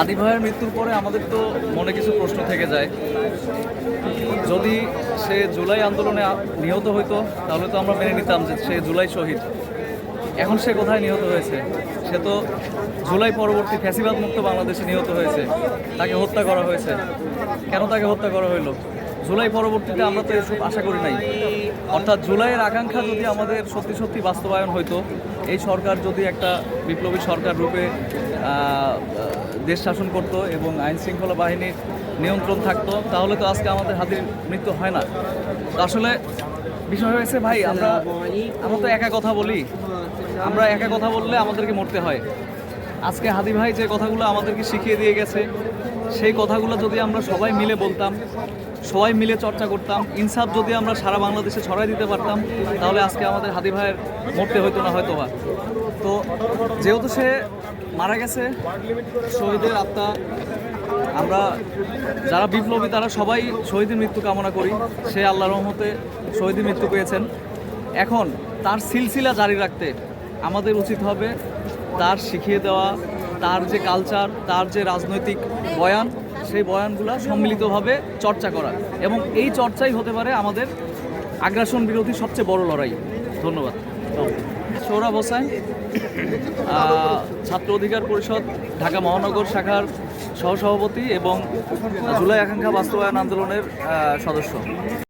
হাদি ভাইয়ের মৃত্যুর পরে আমাদের তো মনে কিছু প্রশ্ন থেকে যায়। যদি সে জুলাই আন্দোলনে নিহত হইতো, তাহলে তো আমরা মেনে নিতাম যে সে জুলাই শহীদ। এখন সে কোথায় নিহত হয়েছে? সে তো জুলাই পরবর্তী ফ্যাসিবাদ মুক্ত বাংলাদেশে নিহত হয়েছে। তাকে হত্যা করা হয়েছে। কেন তাকে হত্যা করা হইল? জুলাই পরবর্তীতে আমরা তো এসব আশা করি নাই। অর্থাৎ জুলাইয়ের আকাঙ্ক্ষা যদি আমাদের সত্যি সত্যি বাস্তবায়ন হইতো, এই সরকার যদি একটা বিপ্লবী সরকার রূপে দেশ শাসন করত এবং আইন শৃঙ্খলা বাহিনীর নিয়ন্ত্রণ থাকতো, তাহলে তো আজকে আমাদের হাতির মৃত্যু হয় না। আসলে বিষয় হয়েছে, ভাই, আমরা আমরা তো একা কথা বলি। আমরা একা কথা বললে আমাদেরকে মরতে হয়। আজকে হাদি ভাই যে কথাগুলো আমাদেরকে শিখিয়ে দিয়ে গেছে, সেই কথাগুলো যদি আমরা সবাই মিলে বলতাম, সবাই মিলে চর্চা করতাম, ইনসাফ যদি আমরা সারা বাংলাদেশে ছড়াই দিতে পারতাম, তাহলে আজকে আমাদের হাদি ভাইয়ের মরতে হইতো না হয়তো বা তো যেহেতু সে মারা গেছে। শহীদের আত্মা। আমরা যারা বিপ্লবী, তারা সবাই শহীদের মৃত্যু কামনা করি। সে আল্লাহ রহমতে শহীদের মৃত্যু পেয়েছেন। এখন তার সিলসিলা জারি রাখতে আমাদের উচিত হবে তার শিখিয়ে দেওয়া, তার যে কালচার তার যে রাজনৈতিক বয়ান, সেই বয়ানগুলো সম্মিলিতভাবে চর্চা করা। এবং এই চর্চাই হতে পারে আমাদের আগ্রাসন বিরোধী সবচেয়ে বড় লড়াই। ধন্যবাদ। সৌরভ হোসেন ছাত্র অধিকার পরিষদ ঢাকা মহানগর শাখার সহসভাপতি এবং জুলাই আকাঙ্ক্ষা বাস্তবায়ন আন্দোলনের সদস্য।